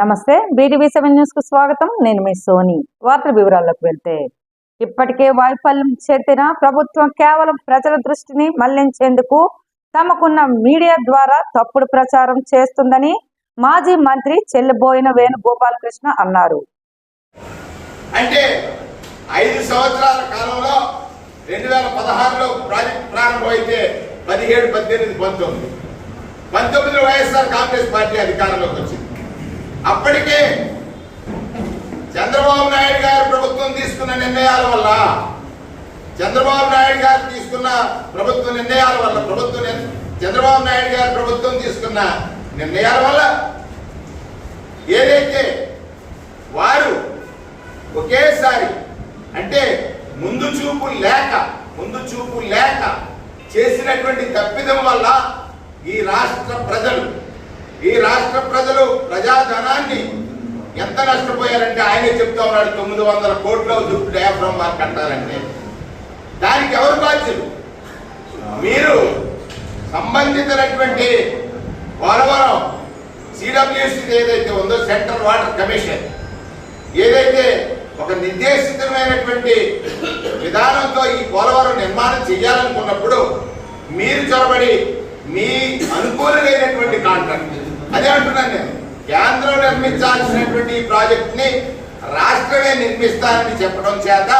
నమస్తే BTV seven న్యూస్కు స్వాగతం. నేను మీ సోని. వార్తల వివరాల్లోకి వెళ్తే ఇప్పటికే వైఫల్యం చెందిన ప్రభుత్వం కేవలం ప్రజల దృష్టిని మళ్ళించేందుకు తమకున్న మీడియా ద్వారా తప్పుడు ప్రచారం చేస్తుందని మాజీ మంత్రి చెల్లిబోయిన వేణుగోపాలకృష్ణ అన్నారు. అంటే ఐదు సంవత్సరాల కాలంలో రెండు వేల పదహారులో ప్రాజెక్ట్ ప్రారంభమైతే పదిహేడు పద్దెనిమిది పంతొమ్మిది. పంతొమ్మిదిలో వైఎస్ఆర్ కాంగ్రెస్ పార్టీ అధికారంలోకి వచ్చింది. అప్పటికే చంద్రబాబు నాయుడు గారు ప్రభుత్వం తీసుకున్న నిర్ణయాల వల్ల చంద్రబాబు నాయుడు గారు తీసుకున్న ప్రభుత్వ నిర్ణయాల వల్ల ప్రభుత్వం చంద్రబాబు నాయుడు గారు ప్రభుత్వం తీసుకున్న నిర్ణయాల వల్ల ఏదైతే వారు ఒకేసారి అంటే ముందు చూపు లేక ముందు చూపు లేక చేసినటువంటి తప్పిదం వల్ల ఈ రాష్ట్ర ప్రజలు ఈ రాష్ట్ర ప్రజలు ప్రజాధనాన్ని ఎంత నష్టపోయారంటే ఆయనే చెప్తా ఉన్నాడు తొమ్మిది వందల కోట్ల దుడ్డు డయాఫ్రమ్ మార్క్ అంటారంటే దానికి ఎవరు బాధ్యులు? మీరు సంబంధితమైనటువంటి పోలవరం సిడబ్ల్యూసి ఏదైతే ఉందో సెంట్రల్ వాటర్ కమిషన్ ఏదైతే ఒక నిర్దేశితమైనటువంటి విధానంతో ఈ పోలవరం నిర్మాణం చేయాలనుకున్నప్పుడు మీరు చొరబడి మీ అనుకూలమైనటువంటి కాంట్రాక్ట్ అదే అంటున్నాను నేను. కేంద్రం నిర్మించాల్సినటువంటి ఈ ప్రాజెక్ట్ని రాష్ట్రమే నిర్మిస్తానని చెప్పడం చేత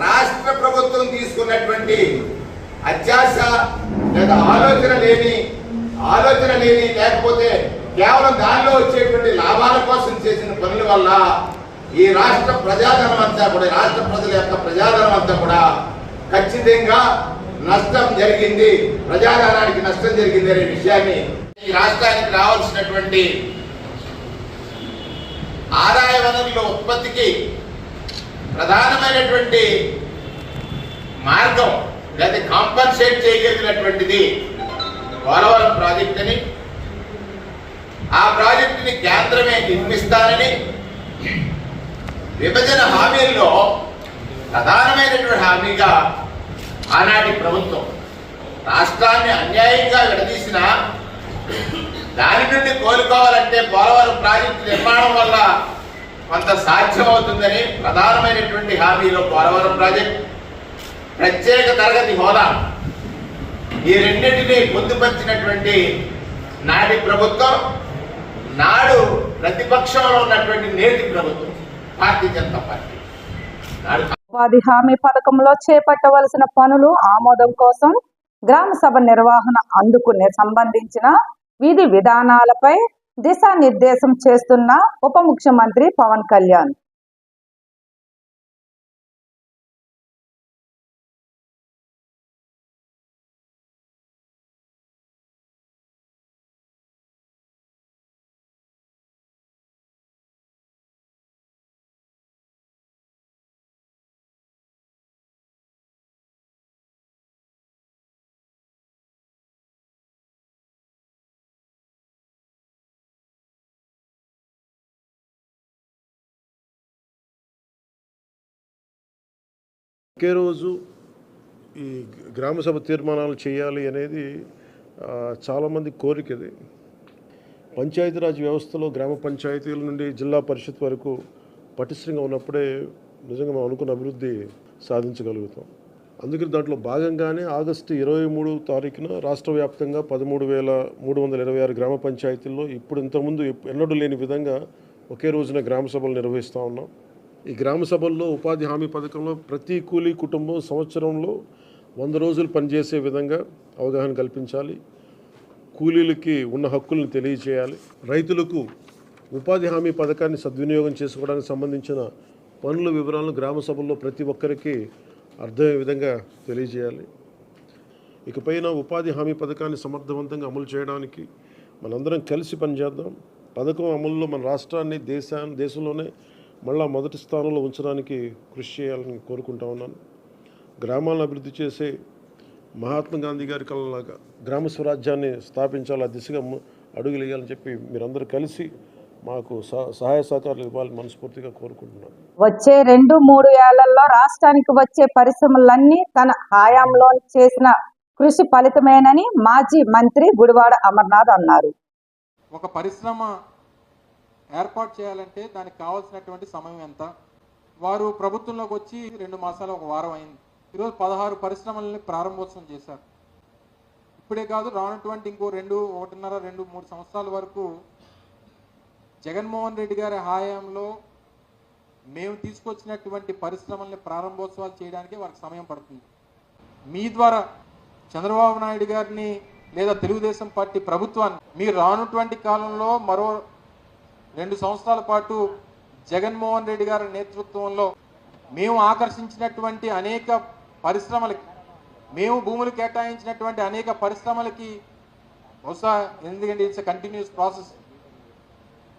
రాష్ట్ర ప్రభుత్వం తీసుకున్నటువంటి అత్యాశ లేదా ఆలోచన లేని ఆలోచన లేని లేకపోతే కేవలం దానిలో వచ్చేటువంటి లాభాల కోసం చేసిన పనుల వల్ల ఈ రాష్ట్ర ప్రజాధనం అంతా కూడా ఈ రాష్ట్ర ప్రజల యొక్క ప్రజాధనం అంతా కూడా ఖచ్చితంగా నష్టం జరిగింది. ప్రజాధనానికి నష్టం జరిగింది అనే విషయాన్ని ఈ రాష్ట్రానికి రావాల్సినటువంటి ఆదాయ వనరుల ఉత్పత్తికి ప్రధానమైనటువంటి మార్గం లేదా కాంపన్సేట్ చేయగలిగినటువంటిది పోలవరం ప్రాజెక్ట్ అని ఆ ప్రాజెక్టుని కేంద్రమే నిర్మిస్తానని విభజన హామీల్లో ప్రధానమైనటువంటి హామీగా ఆనాటి ప్రభుత్వం రాష్ట్రాన్ని అన్యాయంగా విడదీసిన దాని నుండి కోలుకోవాలంటే పోలవరం ప్రాజెక్టు నిర్మాణం వల్ల కొంత సాధ్యం అవుతుందని ప్రధానమైనటువంటి హామీలో పోలవరం ప్రాజెక్ట్. ప్రత్యేక తరగతి హోదా. ఈ రెండింటిని పొందుపరిచినటువంటి నాటి ప్రభుత్వం నాడు ప్రతిపక్షంలో ఉన్నటువంటి నేటి ప్రభుత్వం భారతీయ జనతా పార్టీ. నాడు ఉపాధి హామీ పథకంలో చేపట్టవలసిన పనులు ఆమోదం కోసం గ్రామ సభ నిర్వహణ అందుకు ని- సంబంధించిన విధి విధానాలపై దిశానిర్దేశం చేస్తున్న ఉప ముఖ్యమంత్రి పవన్ కళ్యాణ్. ఒకే రోజు ఈ గ్రామ సభ తీర్మానాలు చేయాలి అనేది చాలామంది కోరికది పంచాయతీరాజ్ వ్యవస్థలో గ్రామ పంచాయతీల నుండి జిల్లా పరిషత్ వరకు పటిష్టంగా ఉన్నప్పుడే నిజంగా మనం అనుకున్న అభివృద్ధి సాధించగలుగుతాం. అందుకని దాంట్లో భాగంగానే ఆగస్టు ఇరవై మూడు తారీఖున రాష్ట్ర వ్యాప్తంగా పదమూడు వేల మూడు వందల ఇరవై ఆరు గ్రామ పంచాయతీల్లో ఇప్పుడు ఇంతకుముందు ఎన్నడూ లేని విధంగా ఒకే రోజున గ్రామ సభలు నిర్వహిస్తూ ఉన్నాం. ఈ గ్రామ సభల్లో ఉపాధి హామీ పథకంలో ప్రతి కూలీ కుటుంబం సంవత్సరంలో వంద రోజులు పనిచేసే విధంగా అవగాహన కల్పించాలి. కూలీలకి ఉన్న హక్కులను తెలియచేయాలి. రైతులకు ఉపాధి హామీ పథకాన్ని సద్వినియోగం చేసుకోవడానికి సంబంధించిన పనుల వివరాలను గ్రామ సభల్లో ప్రతి ఒక్కరికి అర్థమయ్యే విధంగా తెలియజేయాలి. ఇకపైన ఉపాధి హామీ పథకాన్ని సమర్థవంతంగా అమలు చేయడానికి మనందరం కలిసి పనిచేద్దాం. పథకం అమలులో మన రాష్ట్రాన్ని దేశాన్ని దేశంలోనే మళ్ళా మొదటి స్థానంలో ఉంచడానికి కృషి చేయాలని కోరుకుంటా ఉన్నాను. గ్రామాలను అభివృద్ధి చేసే మహాత్మా గాంధీ గారి కళలాగా గ్రామ స్వరాజ్యాన్ని స్థాపించాలి ఆ దిశగా ము- అడుగులు వేయాలని చెప్పి మీరందరూ కలిసి మాకు సహ- సహాయ సహకారాలు ఇవ్వాలని మనస్ఫూర్తిగా కోరుకుంటున్నాను. వచ్చే రెండు మూడు ఏళ్ళలో రాష్ట్రానికి వచ్చే పరిశ్రమలన్నీ తన హయాంలో చేసిన కృషి ఫలితమేనని మాజీ మంత్రి గుడివాడ అమర్నాథ్ అన్నారు. ఒక పరిశ్రమ ఏర్పాటు చేయాలంటే దానికి కావాల్సినటువంటి సమయం ఎంత? వారు ప్రభుత్వంలోకి వచ్చి రెండు మాసాలు ఒక వారం అయింది. ఈరోజు పదహారు పరిశ్రమలని ప్రారంభోత్సవం చేశారు. ఇప్పుడే కాదు రానటువంటి ఇంకో రెండు ఒకటిన్నర రెండు మూడు సంవత్సరాల వరకు జగన్మోహన్ రెడ్డి గారి హయాంలో మేము తీసుకొచ్చినటువంటి పరిశ్రమల్ని ప్రారంభోత్సవాలు చేయడానికి వారికి సమయం పడుతుంది. మీ ద్వారా చంద్రబాబు నాయుడు గారిని లేదా తెలుగుదేశం పార్టీ ప్రభుత్వాన్ని మీరు రానటువంటి కాలంలో మరో రెండు సంవత్సరాల పాటు జగన్మోహన్ రెడ్డి గారి నేతృత్వంలో మేము ఆకర్షించినటువంటి అనేక పరిశ్రమలకి మేము భూములు కేటాయించినటువంటి అనేక పరిశ్రమలకి బహుశా ఎందుకంటే ఇట్స్ కంటిన్యూస్ ప్రాసెస్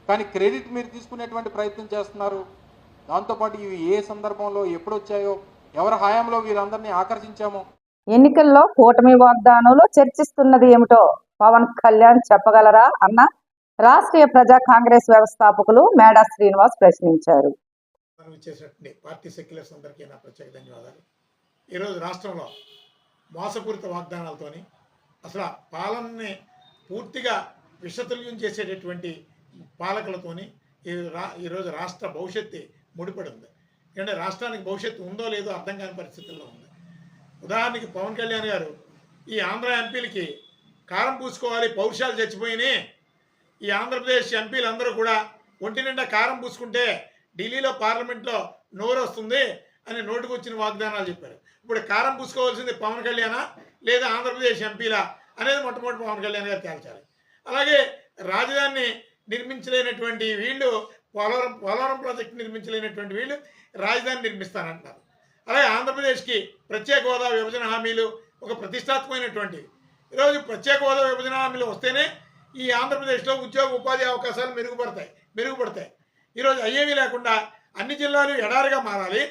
కానీ క్రెడిట్ మీరు తీసుకునేటువంటి ప్రయత్నం చేస్తున్నారు. దాంతోపాటు ఇవి ఏ సందర్భంలో ఎప్పుడు వచ్చాయో ఎవరి హయాంలో వీరందరినీ ఆకర్షించామో. ఎన్నికల్లో కూటమి వాగ్దానంలో చర్చిస్తున్నది ఏమిటో పవన్ కళ్యాణ్ చెప్పగలరా అన్న రాష్ట్రీయ ప్రజా కాంగ్రెస్ వ్యవస్థాపకులు మేడా శ్రీనివాస్ ప్రశ్నించారు. మనం పార్టీ సెక్యులర్స్ అందరికీ నా ప్రత్యేక ధన్యవాదాలు. ఈరోజు రాష్ట్రంలో మోసపూరిత వాగ్దానాలతోని అసలు పాలనని పూర్తిగా విషతుల్యం చేసేటటువంటి పాలకులతోని ఈ రా ఈరోజు రాష్ట్ర భవిష్యత్తు ముడిపడి ఉంది ఎందుకంటే రాష్ట్రానికి భవిష్యత్తు ఉందో లేదో అర్థం కాని పరిస్థితుల్లో ఉంది. ఉదాహరణకి పవన్ కళ్యాణ్ గారు ఈ ఆంధ్ర ఎంపీలకి కారం పూసుకోవాలి పౌరుషాలు చచ్చిపోయినాయి ఈ ఆంధ్రప్రదేశ్ ఎంపీలందరూ కూడా ఒంటి నిండా కారం పూసుకుంటే ఢిల్లీలో పార్లమెంట్లో నోరు వస్తుంది అని నోటుకు వచ్చిన వాగ్దానాలు చెప్పారు. ఇప్పుడు కారం పూసుకోవాల్సింది పవన్ కళ్యాణా లేదా ఆంధ్రప్రదేశ్ ఎంపీలా అనేది మొట్టమొదటి పవన్ కళ్యాణ్ గారు తేల్చాలి. అలాగే రాజధానిని నిర్మించలేనటువంటి వీళ్ళు పోలవరం పోలవరం ప్రాజెక్టు నిర్మించలేనటువంటి వీళ్ళు రాజధాని నిర్మిస్తానంటున్నారు. అలాగే ఆంధ్రప్రదేశ్కి ప్రత్యేక హోదా విభజన హామీలు ఒక ప్రతిష్టాత్మకమైనటువంటి. ఈరోజు ప్రత్యేక హోదా విభజన హామీలు వస్తేనే ఈ ఆంధ్రప్రదేశ్లో ఉద్యోగ ఉపాధి అవకాశాలు మెరుగుపడతాయి మెరుగుపడతాయి. ఈరోజు అయ్యేవి లేకుండా అన్ని జిల్లాలు ఎడారిగా మారాలి.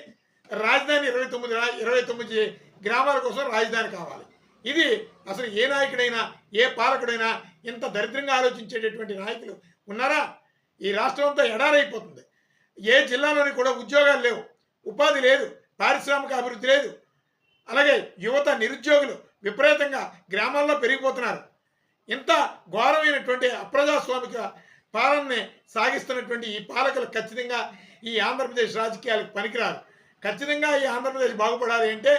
రాజధాని ఇరవై తొమ్మిది ఇరవై తొమ్మిది గ్రామాల కోసం రాజధాని కావాలి. ఇది అసలు ఏ నాయకుడైనా ఏ పాలకుడైనా ఇంత దరిద్రంగా ఆలోచించేటటువంటి నాయకులు ఉన్నారా? ఈ రాష్ట్రం అంతా ఎడారైపోతుంది. ఏ జిల్లాలోని కూడా ఉద్యోగాలు లేవు ఉపాధి లేదు పారిశ్రామిక అభివృద్ధి లేదు. అలాగే యువత నిరుద్యోగులు విపరీతంగా గ్రామాల్లో పెరిగిపోతున్నారు. ఇంత ఘోరమైనటువంటి అప్రజాస్వామిక పాలనని సాగిస్తున్నటువంటి ఈ పాలకులు ఖచ్చితంగా ఈ ఆంధ్రప్రదేశ్ రాజకీయాలకు పనికిరారు ఖచ్చితంగా ఈ ఆంధ్రప్రదేశ్ బాగుపడాలి అంటే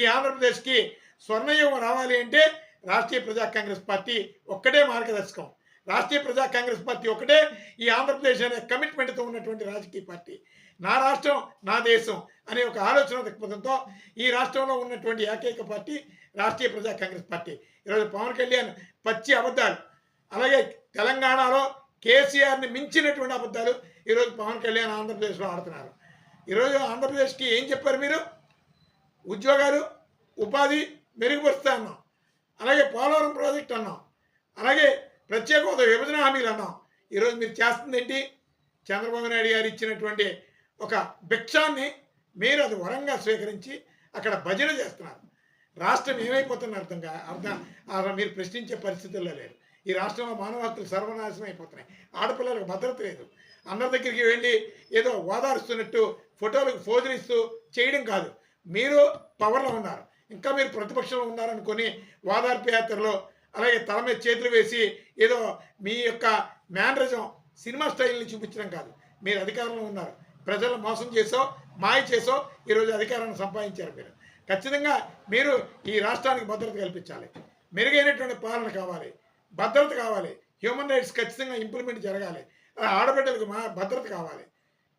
ఈ ఆంధ్రప్రదేశ్కి స్వర్ణయుగం రావాలి అంటే రాష్ట్రీయ ప్రజా కాంగ్రెస్ పార్టీ ఒక్కటే మార్గదర్శకం. రాష్ట్రీయ ప్రజా కాంగ్రెస్ పార్టీ ఒకటే ఈ ఆంధ్రప్రదేశ్ అనే కమిట్మెంట్తో ఉన్నటువంటి రాజకీయ పార్టీ. నా రాష్ట్రం నా దేశం అనే ఒక ఆలోచన దృక్పథంతో ఈ రాష్ట్రంలో ఉన్నటువంటి ఏకైక పార్టీ రాష్ట్రీయ ప్రజా కాంగ్రెస్ పార్టీ. ఈరోజు పవన్ కళ్యాణ్ పచ్చి అబద్ధాలు. అలాగే తెలంగాణలో కేసీఆర్ని మించినటువంటి అబద్ధాలు ఈరోజు పవన్ కళ్యాణ్ ఆంధ్రప్రదేశ్లో ఆడుతున్నారు. ఈరోజు ఆంధ్రప్రదేశ్కి ఏం చెప్పారు మీరు? ఉద్యోగాలు ఉపాధి మెరుగుపరుస్తా అన్నాం అలాగే పోలవరం ప్రాజెక్ట్ అన్నాం. అలాగే ప్రత్యేక హోదా విభజన హామీలు అన్నాం. ఈరోజు మీరు చేస్తుంది ఏంటి? చంద్రబాబు నాయుడు గారు ఇచ్చినటువంటి ఒక భిక్షాన్ని మీరు అది వరంగా స్వీకరించి అక్కడ భజన చేస్తున్నారు. రాష్ట్రం ఏమైపోతున్న అర్థంగా అర్థం అలా మీరు ప్రశ్నించే పరిస్థితుల్లో లేరు. ఈ రాష్ట్రంలో మానవ హక్కులు సర్వనాశనం అయిపోతున్నాయి. ఆడపిల్లలకు భద్రత లేదు. అందరి దగ్గరికి వెళ్ళి ఏదో ఓదారుస్తున్నట్టు ఫోటోలకు ఫోజులు ఇస్తూ చేయడం కాదు. మీరు పవర్లో ఉన్నారు. ఇంకా మీరు ప్రతిపక్షంలో ఉన్నారనుకొని ఓదార్పు యాత్రలో అలాగే తల మీద చేతులు వేసి ఏదో మీ యొక్క మేనరిజం సినిమా స్టైల్ని చూపించడం కాదు. మీరు అధికారంలో ఉన్నారు. ప్రజలను మోసం చేసో మాయ చేసో ఈరోజు అధికారాన్ని సంపాదించారు మీరు. ఖచ్చితంగా మీరు ఈ రాష్ట్రానికి భద్రత కల్పించాలి. మెరుగైనటువంటి పాలన కావాలి. భద్రత కావాలి. హ్యూమన్ రైట్స్ ఖచ్చితంగా ఇంప్లిమెంట్ జరగాలి. ఆ ఆడబిడ్డలకు మా భద్రత కావాలి.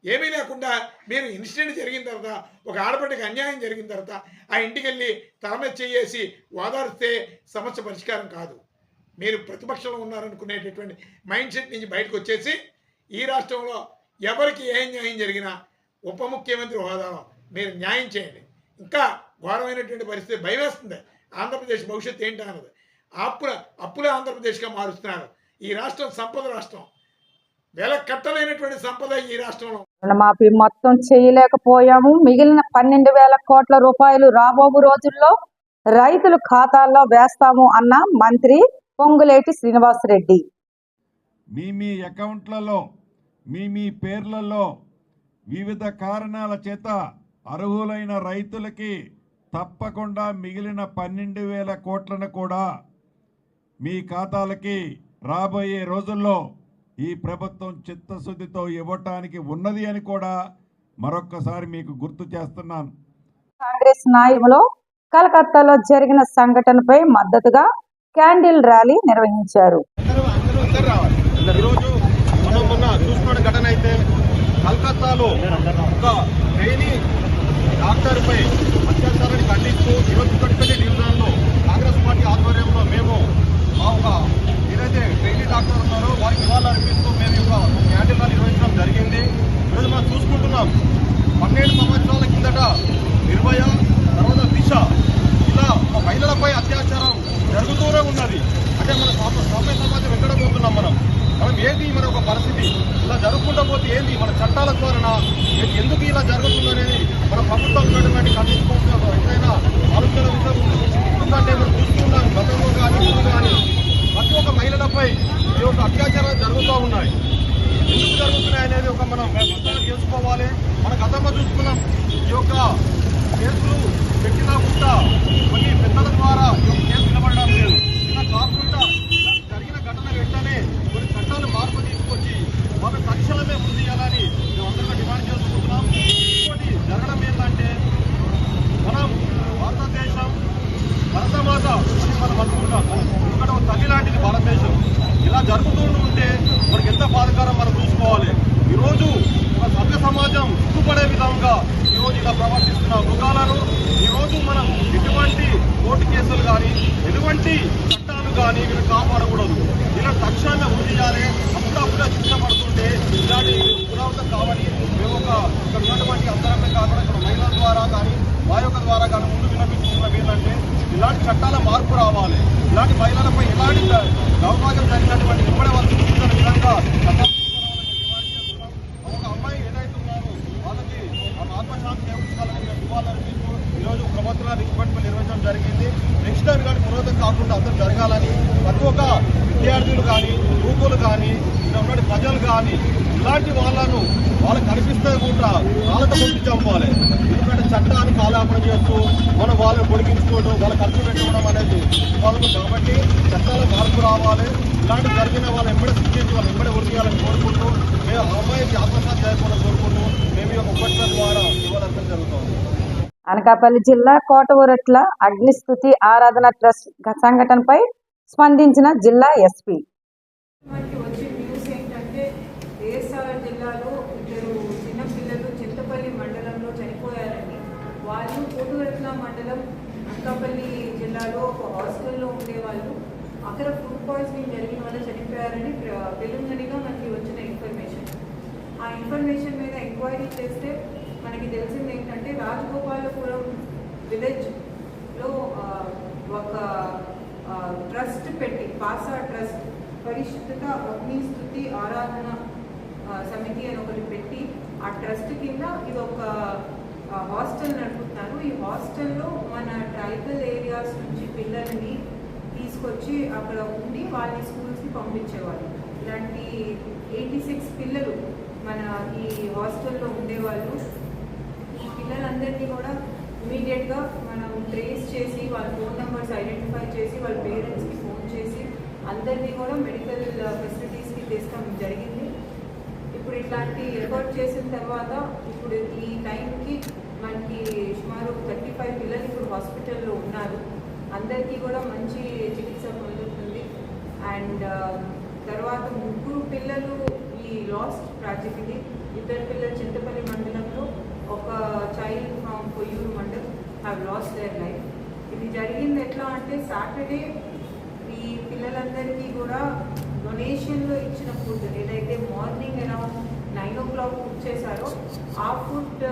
ఏమీ లేకుండా మీరు ఇన్సిడెంట్ జరిగిన తర్వాత ఒక ఆడబిడ్డకి అన్యాయం జరిగిన తర్వాత ఆ ఇంటికి వెళ్ళి తల మీద చేసి ఓదార్స్తే సమస్య పరిష్కారం కాదు. మీరు ప్రతిపక్షంలో ఉన్నారనుకునేటటువంటి మైండ్ సెట్ నుంచి బయటకు వచ్చేసి ఈ రాష్ట్రంలో ఎవరికి ఏ న్యాయం జరిగినా ఉప ముఖ్యమంత్రి హోదాలో మీరు న్యాయం చేయండి. ఇంకా ఘోరమైనటువంటి పరిస్థితి భయం వేస్తుంది ఆంధ్రప్రదేశ్ భవిష్యత్తు ఏంటి అన్నది. అప్పుల అప్పుల ఆంధ్రప్రదేశ్గా మారుస్తున్నారు. ఈ రాష్ట్రం సంపద రాష్ట్రం. వెల కట్టలేనటువంటి సంపద ఈ రాష్ట్రంలో. రుణమాఫీ మొత్తం చేయలేకపోయాము. మిగిలిన పన్నెండు వేల కోట్ల రూపాయలు రాబోవు రోజుల్లో రైతుల ఖాతాల్లో వేస్తాము అన్న మంత్రి పొంగులేటి శ్రీనివాసరెడ్డి. మీ మీ అకౌంట్లలో మీ మీ పేర్లలో వివిధ కారణాల చేత అర్హులైన రైతులకి తప్పకుండా మిగిలిన పన్నెండు వేల కోట్లను కూడా మీ ఖాతాలకి రాబోయే రోజుల్లో ఈ ప్రభుత్వం చిత్తశుద్ధితో ఇవ్వటానికి ఉన్నది అని కూడా మరొక్కసారి మీకు గుర్తు చేస్తున్నాను. కాంగ్రెస్ నాయకులు కలకత్తాలో జరిగిన సంఘటనపై మద్దతుగా క్యాండిల్ ర్యాలీ నిర్వహించారు. కలకత్తాలో ఒక డాక్టర్పై అత్యాచారాన్ని ఖండిస్తూ ఈరోజు కుక్కటిపల్లి డివిజన్లో కాంగ్రెస్ పార్టీ ఆధ్వర్యంలో మేము మా ఒక ఏదైతే ట్రైనీ డాక్టర్ ఉన్నారో వారికి నివాళులు అర్పిస్తూ మేము ఒక క్యాంటీన్ నిర్వహించడం జరిగింది. ఈరోజు మనం చూసుకుంటున్నాం. పన్నెండు సంవత్సరాల కిందట నిర్భయ తర్వాత దిశ ఇలా మహిళలపై అత్యాచారం జరుగుతూనే ఉన్నది. అంటే మన సామ- సమాజం ఎక్కడ పోతున్నాం మనం మనం ఏంది మన ఒక పరిస్థితి? ఇలా జరుగుకుంటూ పోతే ఏంది? మన చట్టాల ద్వారా ఎందుకు ఇలా జరుగుతుంది అనేది మన ప్రభుత్వం ఉన్నటువంటి ఖండించుకుంటున్న ఎక్కడైనా ఆలోచన విషయం ఎందుకంటే మనం చూస్తున్నాం. గతంలో కానీ ఇప్పుడు కానీ ప్రతి ఒక్క మహిళలపై ఈ యొక్క అత్యాచారాలు జరుగుతూ ఉన్నాయి. ఎందుకు జరుగుతున్నాయి అనేది ఒక మనం అర్థం చేసుకోవాలి మన గతంలో చూసుకున్నాం. ఈ యొక్క కేసులు పెట్టినా కూడా కొన్ని పెద్దల ద్వారా ఈ యొక్క కేసు నిలబడడం లేదు. ఇలా కాకుండా ఇలా జరిగిన ఘటన వెంటనే కొన్ని చట్టాలు మార్పు తీసుకొచ్చి ఒక తక్షణమే ముందు చేయాలని మేము అందరిగా డిమాండ్ చేసుకుంటున్నాం. ఇంకోటి జరగడం ఏంటంటే మనం భారతదేశం భరతమాత అని మనం అనుకుంటాం. ఎందుకంటే ఒక తల్లి లాంటిది భారతదేశం. ఇలా జరుగుతూ ఉంటే మనకి ఎంత బాధకరం మనం చూసుకోవాలి. ఈరోజు ఒక సభ్య సమాజం ఉక్కుపడే విధంగా ఈరోజు ఇలా ప్రవర్తిస్తున్న మృగాలను ఈరోజు మనం ఎటువంటి కోర్టు కేసులు కానీ ఎటువంటి చట్టాలు కానీ వీళ్ళు కాపాడకూడదు. ఇలా తక్షణమే వృద్ధి చేయాలి అప్పుడప్పుడే శిక్ష పడుతుంటే ఇలాంటి పునరావృతం కావాలి మేము ఒక ఇక్కడ ఉన్నటువంటి అందరమే కాకుండా ఇక్కడ మహిళల ద్వారా కానీ మా యొక్క ద్వారా కానీ ముందు విన్నపించుకున్నది ఏంటంటే ఇలాంటి చట్టాల మార్పు రావాలి. ఇలాంటి మహిళలపై ఎలాంటి దౌర్భాగ్యం జరిగినటువంటి ఇప్పటి వరకు చూసిన విధంగా ఒక అమ్మాయి ఏదైతే ఉన్నారో వాళ్ళకి ఆత్మశాంతి చేకూర్చాలని మేము ఇవ్వాలనిపిస్తూ ఈరోజు ప్రభుత్వ రిక్రూట్మెంట్ నిర్వహించడం జరిగింది. నెక్స్ట్ కాకుండా అందరూ జరగాలని ప్రతి ఒక్క విద్యార్థులు కానీ యువకులు కానీ ఇక్కడ ప్రజలు కానీ ఇలాంటి వాళ్ళను వాళ్ళకి కనిపిస్తే కూడా వాళ్ళతో ముందు చంపాలి ఎందుకంటే చట్టాన్ని కాలాపన చేస్తూ మనం వాళ్ళని పొడిగించుకోవడం వాళ్ళ ఖర్చు పెట్టుకోవడం అనేది వాళ్ళకు కాబట్టి చట్టాలు మార్పు రావాలి. ఇలాంటి జరిగిన వాళ్ళు ఎంబడే శిక్షించి వాళ్ళు ఎంబడే ఉరికేయాలని కోరుకుంటూ మేము అమ్మాయికి ఆత్మహత్య చేయకుండా కోరుకుంటూ మేము ఈ యొక్క ఉపట్ల ద్వారా ఇవ్వాలని జరుగుతుంది. అనకాపల్లి జిల్లా కోటవరట్ల అగ్నిస్థుతి ఆరాధన ట్రస్ట్ సంఘటనపై స్పందించిన జిల్లా ఎస్పీ మనకి వచ్చే న్యూస్ ఏంటంటే ఏఎస్ఆర్ జిల్లాలో ఇద్దరు చిన్నపిల్లలు చింతపల్లి మండలంలో చనిపోయారని వాళ్ళు కోటుగట్ల మండలం అనకాపల్లి జిల్లాలో ఒక హాస్టల్లో ఉండేవాళ్ళు అక్కడ ఫుడ్ పాయిజనింగ్ జరిగిన వల్ల చనిపోయారని ప్రిలిమినరీగా మనకి వచ్చిన ఇన్ఫర్మేషన్ ఆ ఇన్ఫర్మేషన్ మీద ఎంక్వైరీ చేస్తే మనకి తెలిసింది ఏంటంటే రాజగోపాలపురం విలేజ్లో ఒక ట్రస్ట్ పెట్టి పాసా ట్రస్ట్ పరిశుద్ధత అగ్నిస్థుతి ఆరాధన సమితి అని ఒకటి పెట్టి ఆ ట్రస్ట్ కింద ఇది ఒక హాస్టల్ నడుపుతున్నారు. ఈ హాస్టల్లో మన ట్రైబల్ ఏరియాస్ నుంచి పిల్లల్ని తీసుకొచ్చి అక్కడ ఉండి వాళ్ళని స్కూల్స్కి పంపించేవాళ్ళు. ఇలాంటి ఎయిటీ సిక్స్ పిల్లలు మన ఈ హాస్టల్లో ఉండేవాళ్ళు. పిల్లలందరినీ కూడా ఇమీడియట్గా మనం ట్రేస్ చేసి వాళ్ళ ఫోన్ నెంబర్స్ ఐడెంటిఫై చేసి వాళ్ళ పేరెంట్స్కి ఫోన్ చేసి అందరినీ కూడా మెడికల్ ఫెసిలిటీస్కి తీసుకోవడం జరిగింది. ఇప్పుడు ఇట్లాంటి ఎఫర్ట్ చేసిన తర్వాత ఇప్పుడు ఈ టైంకి మనకి సుమారు థర్టీ ఫైవ్ పిల్లలు ఇప్పుడు హాస్పిటల్లో ఉన్నారు. అందరికీ కూడా మంచి చికిత్స పొందుతుంది. అండ్ తర్వాత ముగ్గురు పిల్లలు ఈ లాస్ట్ ట్రాజెడీ ఇద్దరు పిల్లలు చింతపల్లి మండలంలో ఒక child from Koyyuru mandal have lost their life ఇది జరిగింది ఎట్లా అంటే సాటర్డే ఈ పిల్లలందరికీ కూడా డొనేషన్లో ఇచ్చిన ఫుడ్ ఏదైతే morning around nine o'clock book చేశారో ఆ ఫుడ్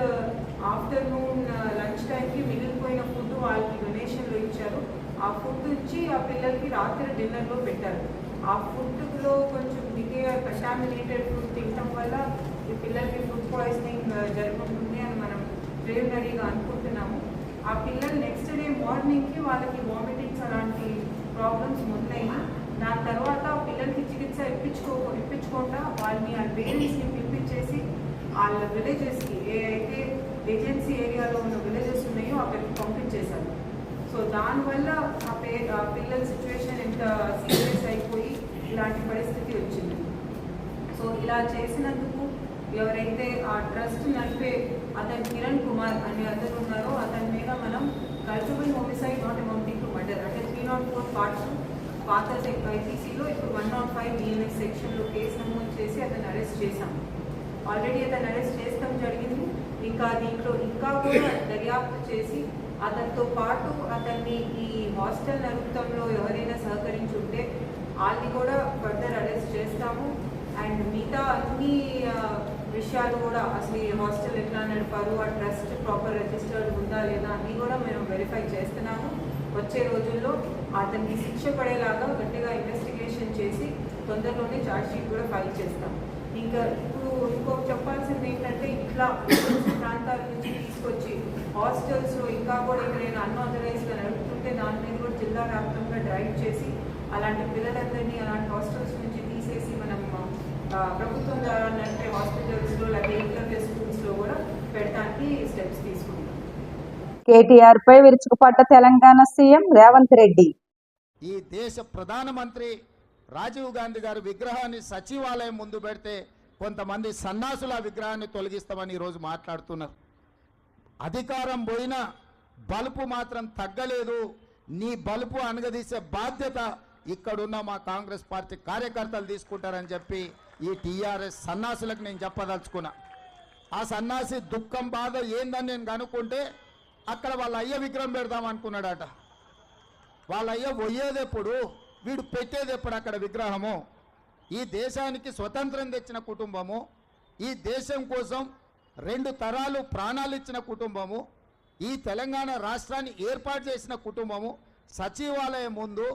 ఆఫ్టర్నూన్ లంచ్ టైంకి మిగిలిపోయిన ఫుడ్ వాళ్ళకి డొనేషన్లో ఇచ్చారు. ఆ ఫుడ్ ఇచ్చి ఆ పిల్లలకి రాత్రి డిన్నర్లో పెట్టారు. ఆ ఫుడ్లో కొంచెం మిగే కంటామినేటెడ్ ఫుడ్ తినడం వల్ల ఈ పిల్లలకి ఫుడ్ పాయిజనింగ్ uh, జరుగుతుంది. అని అనుకుంటున్నాము. ఆ పిల్లలు నెక్స్ట్ డే మార్నింగ్కి వాళ్ళకి వామిటింగ్స్ అలాంటి ప్రాబ్లమ్స్ మొదలైన దాని తర్వాత పిల్లలకి చికిత్స ఇప్పించుకో ఇప్పించకుండా వాళ్ళని ఆ పేరెంట్స్ని పిలిపించేసి వాళ్ళ విలేజెస్కి ఏ అయితే ఏజెన్సీ ఏరియాలో ఉన్న విలేజెస్ ఉన్నాయో అక్కడికి పంపించేశారు. సో దానివల్ల ఆ పే ఆ పిల్లల సిచ్యువేషన్ ఎంత సీరియస్ అయిపోయి ఇలాంటి పరిస్థితి వచ్చింది. సో ఇలా చేసినందుకు ఎవరైతే ఆ ట్రస్ట్ నడిపే అతను కిరణ్ కుమార్ అనే అతను ఉన్నారో అతని మీద మనం culpable homicide not amounting to murder అంటే త్రీ నాట్ ఫోర్ పార్ట్స్ పాత ఐపీసీలో ఇప్పుడు వన్ నాట్ ఫైవ్ బిఎంఎస్ సెక్షన్లో కేసు నమోదు చేసి అతను అరెస్ట్ చేశాం ఆల్రెడీ అతను అరెస్ట్ చేస్తాం జరిగింది. ఇంకా దీంట్లో ఇంకా కూడా దర్యాప్తు చేసి అతనితో పాటు అతన్ని ఈ హాస్టల్ నరుక్తంలో ఎవరైనా సహకరించి ఉంటే వాళ్ళని కూడా ఫర్దర్ అరెస్ట్ చేస్తాము. అండ్ మిగతా అన్ని విషయాలు కూడా అసలు ఈ హాస్టల్ ఎట్లా నడిపారు? ఆ ట్రస్ట్ ప్రాపర్ రిజిస్టర్డ్ ఉందా లేదా అన్నీ కూడా మేము వెరిఫై చేస్తున్నాము. వచ్చే రోజుల్లో అతనికి శిక్ష పడేలాగా గట్టిగా ఇన్వెస్టిగేషన్ చేసి తొందరలోనే ఛార్జ్ షీట్ కూడా ఫైల్ చేస్తాం ఇంకా ఇప్పుడు ఇంకో చెప్పాల్సింది ఏంటంటే ఇట్లా ప్రాంతాల నుంచి తీసుకొచ్చి హాస్టల్స్లో ఇంకా కూడా ఎక్కడైనా అన్ఆథరైజ్గా నడుపుతుంటే దాని మీద కూడా జిల్లా వ్యాప్తంగా డ్రైవ్ చేసి అలాంటి పిల్లలందరినీ అలాంటి హాస్టల్స్ నుంచి తీసేసి మనం ప్రభుత్వం ద్వారా నడిపే హాస్పిటల్స్లో లేదా ఇంటర్నెట్ స్కూల్స్లో కూడా పెట్టడానికి స్టెప్స్ తీసుకుంటాం. కేటీఆర్ పై విరుచుకుపడ్డ తెలంగాణ సీఎం రేవంత్ రెడ్డి. ఈ దేశ ప్రధానమంత్రి రాజీవ్ గాంధీ గారి విగ్రహాన్ని సచివాలయం ముందు పెడితే కొంతమంది సన్నాసుల ఆ విగ్రహాన్ని తొలగిస్తామని ఈరోజు మాట్లాడుతున్నారు. అధికారం పోయినా బలుపు మాత్రం తగ్గలేదు. నీ బలుపు అనగదీసే బాధ్యత ఇక్కడున్న మా కాంగ్రెస్ పార్టీ కార్యకర్తలు తీసుకుంటారని చెప్పి ఈ టీఆర్ఎస్ సన్నాసులకు నేను చెప్పదలుచుకున్నా. ఆ సన్నాసి దుఃఖం బాధ ఏందని నేను కనుక్కుంటే అక్కడ వాళ్ళ అయ్య విగ్రహం పెడదాం అనుకున్నాడట. వాళ్ళ అయ్య పోయేదెప్పుడు వీడు పెట్టేది ఎప్పుడు అక్కడ విగ్రహము? ఈ దేశానికి స్వతంత్రం తెచ్చిన కుటుంబము ఈ దేశం కోసం రెండు తరాలు ప్రాణాలు ఇచ్చిన కుటుంబము ఈ తెలంగాణ రాష్ట్రాన్ని ఏర్పాటు చేసిన కుటుంబము సచివాలయం ముందు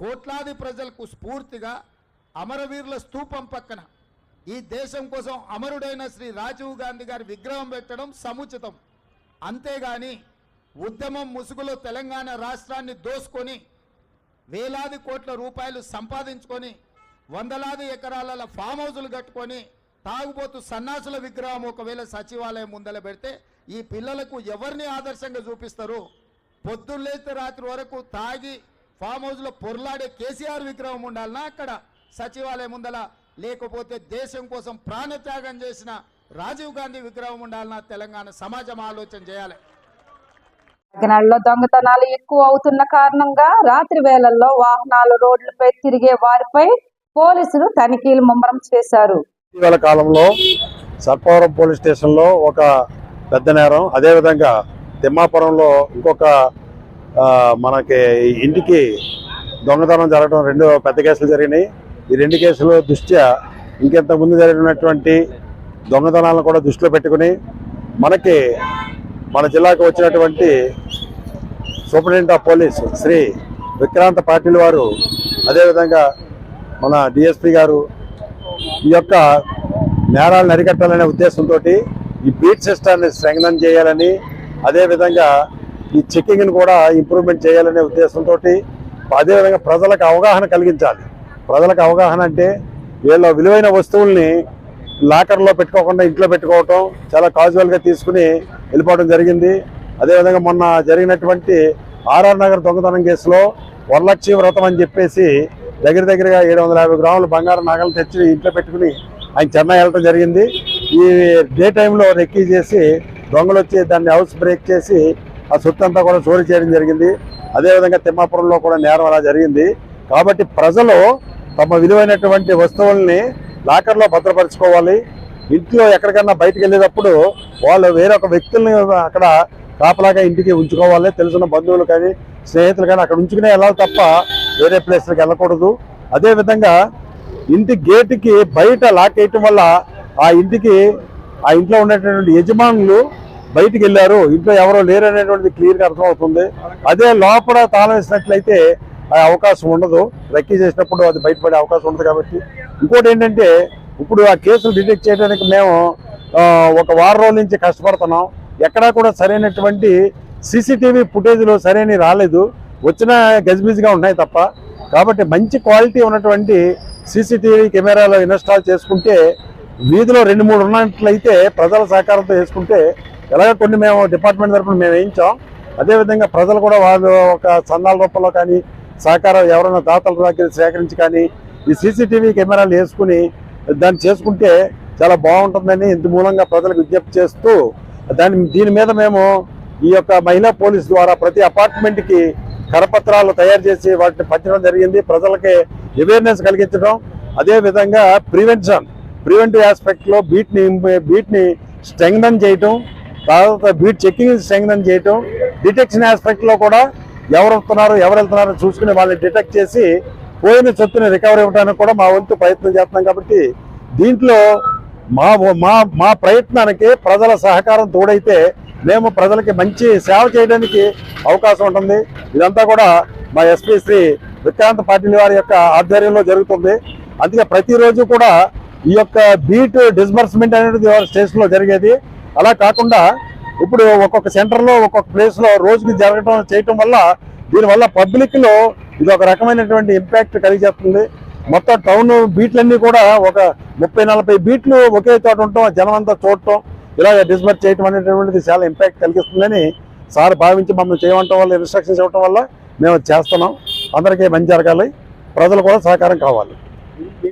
కోట్లాది ప్రజలకు స్ఫూర్తిగా అమరవీరుల స్తూపం పక్కన. ఈ దేశం కోసం అమరుడైన శ్రీ రాజీవ్ గాంధీ గారి విగ్రహం పెట్టడం సముచితం. అంతేగాని ఉద్యమం ముసుగులో తెలంగాణ రాష్ట్రాన్ని దోసుకొని వేలాది కోట్ల రూపాయలు సంపాదించుకొని వందలాది ఎకరాల ఫామ్ హౌజులు కట్టుకొని తాగుబోతు సన్నాసుల విగ్రహం ఒకవేళ సచివాలయం ముందల పెడితే ఈ పిల్లలకు ఎవరిని ఆదర్శంగా చూపిస్తారు? పొద్దున్నేస్తే రాత్రి వరకు తాగి ఫామ్ హౌస్లో పొర్లాడే కేసీఆర్ విగ్రహం ఉండాలనా అక్కడ? సచివాలయం ముందల లేకపోతే దేశం కోసం ప్రాణత్యాగం చేసిన రాజీవ్ గాంధీ విగ్రహం ఉండాలన్నా తెలంగాణ సమాజం ఆలోచన చేయాలి. కాకినాడలో దొంగతనాలు ఎక్కువ అవుతున్న కారణంగా రాత్రి వేళల్లో వాహనాలు రోడ్లపై తిరిగే వారిపై పోలీసులు తనిఖీలు ముమ్మరం చేశారు. ఇటీవల కాలంలో సర్పవరం పోలీస్ స్టేషన్లో ఒక పెద్ద నేరం అదేవిధంగా తిమ్మాపురంలో ఇంకొక మనకి ఇంటికి దొంగతనం జరగడం రెండు పెద్ద కేసులు జరిగినాయి. ఈ రెండు కేసుల దృష్ట్యా ఇంకెంత ముందు జరిగినటువంటి దొంగతనాలను కూడా దృష్టిలో పెట్టుకుని మనకి మన జిల్లాకు వచ్చినటువంటి superintendent of police Shri Vikrant Patil వారు అదేవిధంగా మన డిఎస్పి గారు ఈ యొక్క నేరాలను అరికట్టాలనే ఉద్దేశంతో ఈ బీట్ సిస్టాన్ని స్ట్రెంగ్నన్ చేయాలని అదేవిధంగా ఈ చెక్కింగ్ని కూడా ఇంప్రూవ్మెంట్ చేయాలనే ఉద్దేశంతో అదేవిధంగా ప్రజలకు అవగాహన కలిగించాలి. ప్రజలకు అవగాహన అంటే వీళ్ళ విలువైన వస్తువుల్ని లాకర్లో పెట్టుకోకుండా ఇంట్లో పెట్టుకోవటం చాలా కాజువల్గా తీసుకుని వెళ్ళిపోవడం జరిగింది. అదేవిధంగా మొన్న జరిగినటువంటి ఆర్ఆర్ నగర్ దొంగతనం కేసులో వరలక్ష్మి వ్రతం అని చెప్పేసి దగ్గర దగ్గరగా ఏడు వందల యాభై గ్రాములు బంగారం నగలు తెచ్చి ఇంట్లో పెట్టుకుని ఆయన చెన్నై వెళ్ళడం జరిగింది. ఈ డే టైంలో రెక్కీ చేసి దొంగలు వచ్చి దాన్ని హౌస్ బ్రేక్ చేసి ఆ సొత్తంతా కూడా చోరీ చేయడం జరిగింది. అదేవిధంగా తిమ్మాపురంలో కూడా నేరం అలా జరిగింది. కాబట్టి ప్రజలు తమ విలువైనటువంటి వస్తువుల్ని లాకర్లో భద్రపరచుకోవాలి. ఇంట్లో ఎక్కడికన్నా బయటకు వెళ్ళేటప్పుడు వాళ్ళు వేరొక వ్యక్తుల్ని అక్కడ కాపలాగా ఇంటికి ఉంచుకోవాలి. తెలిసిన బంధువులు కానీ స్నేహితులు కానీ అక్కడ ఉంచుకునే వెళ్ళాలి తప్ప వేరే ప్లేస్లకు వెళ్ళకూడదు. అదేవిధంగా ఇంటి గేటుకి బయట లాక్ వేయటం వల్ల ఆ ఇంటికి ఆ ఇంట్లో ఉండేటటువంటి యజమానులు బయటికి వెళ్ళారు. ఇంట్లో ఎవరో లేరు అనేటువంటిది క్లియర్గా అర్థమవుతుంది. అదే లోపల తాళం వేసినట్లయితే ఆ అవకాశం ఉండదు. రెక్కీ చేసినప్పుడు అది బయటపడే అవకాశం ఉండదు కాబట్టి. ఇంకోటి ఏంటంటే ఇప్పుడు ఆ కేసులు డిటెక్ట్ చేయడానికి మేము ఒక వారం రోజుల నుంచి కష్టపడుతున్నాం. ఎక్కడా కూడా సరైనటువంటి సీసీటీవీ ఫుటేజ్లో సరైన రాలేదు. వచ్చిన గజిబిజిగా ఉన్నాయి తప్ప. కాబట్టి మంచి క్వాలిటీ ఉన్నటువంటి సీసీటీవీ కెమెరాలు ఇన్స్టాల్ చేసుకుంటే వీధిలో రెండు మూడు ఉన్నట్లయితే ప్రజల సహకారంతో వేసుకుంటే ఎలాగ కొన్ని మేము డిపార్ట్మెంట్ తరఫున మేము వేయించాం. అదేవిధంగా ప్రజలు కూడా వాళ్ళు ఒక చందాల రూపంలో కానీ సహకారం ఎవరైనా దాతల దగ్గర సేకరించి కానీ ఈ సీసీటీవీ కెమెరాలు వేసుకుని దాన్ని చేసుకుంటే చాలా బాగుంటుందని ఇందు మూలంగా ప్రజలకు విజ్ఞప్తి చేస్తూ దాని దీని మీద మేము ఈ యొక్క మహిళా పోలీస్ ద్వారా ప్రతి అపార్ట్మెంట్కి కరపత్రాలు తయారు చేసి వాటిని పంచడం జరిగింది. ప్రజలకి అవేర్నెస్ కలిగించడం. అదే విధంగా ప్రివెన్షన్ ప్రివెంటివ్ ఆస్పెక్ట్లో బీట్ని బీట్ని స్ట్రెంగ్నన్ చేయటం తర్వాత బీట్ చెక్కింగ్ స్ట్రెంగ్నన్ చేయటం డిటెక్షన్ ఆస్పెక్ట్లో కూడా ఎవరు వస్తున్నారు ఎవరు వెళ్తున్నారు చూసుకుని వాళ్ళని డిటెక్ట్ చేసి పోయిన సొత్తుని రికవరీ ఇవ్వడానికి కూడా మా వంతు ప్రయత్నం చేస్తున్నాం కాబట్టి దీంట్లో మా మా మా ప్రయత్నానికి ప్రజల సహకారం తోడైతే మేము ప్రజలకి మంచి సేవ చేయడానికి అవకాశం ఉంటుంది. ఇదంతా కూడా మా ఎస్పీ శ్రీ విక్రాంత్ పాటిల్ వారి యొక్క ఆధ్వర్యంలో జరుగుతుంది. అందుకే ప్రతిరోజు కూడా ఈ యొక్క బీట్ డిస్బర్స్మెంట్ అనేది స్టేషన్లో జరిగేది. అలా కాకుండా ఇప్పుడు ఒక్కొక్క సెంటర్లో ఒక్కొక్క ప్లేస్లో రోజుకి జరగడం చేయటం వల్ల దీనివల్ల పబ్లిక్లో ఇది ఒక రకమైనటువంటి ఇంపాక్ట్ కలిగేస్తుంది. మొత్తం టౌన్ బీట్లన్నీ కూడా ఒక ముప్పై నలభై బీట్లు ఒకే చోట ఉండటం జనం అంతా చూడటం ఇలాగ డిస్మర్ చేయటం అనేటువంటిది చాలా ఇంపాక్ట్ కలిగిస్తుందని సార్ భావించి మమ్మల్ని చేయమంటం వల్ల ఇన్స్ట్రక్షన్స్ ఇవ్వటం వల్ల మేము చేస్తున్నాం. అందరికీ మంచి జరగాలి. ప్రజలు కూడా సహకారం కావాలి.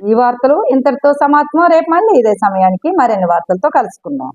ఈ వార్తలు ఇంతటితో సమాత్మ రేపు మళ్ళీ ఇదే సమయానికి మరిన్ని వార్తలతో కలుసుకుందాం.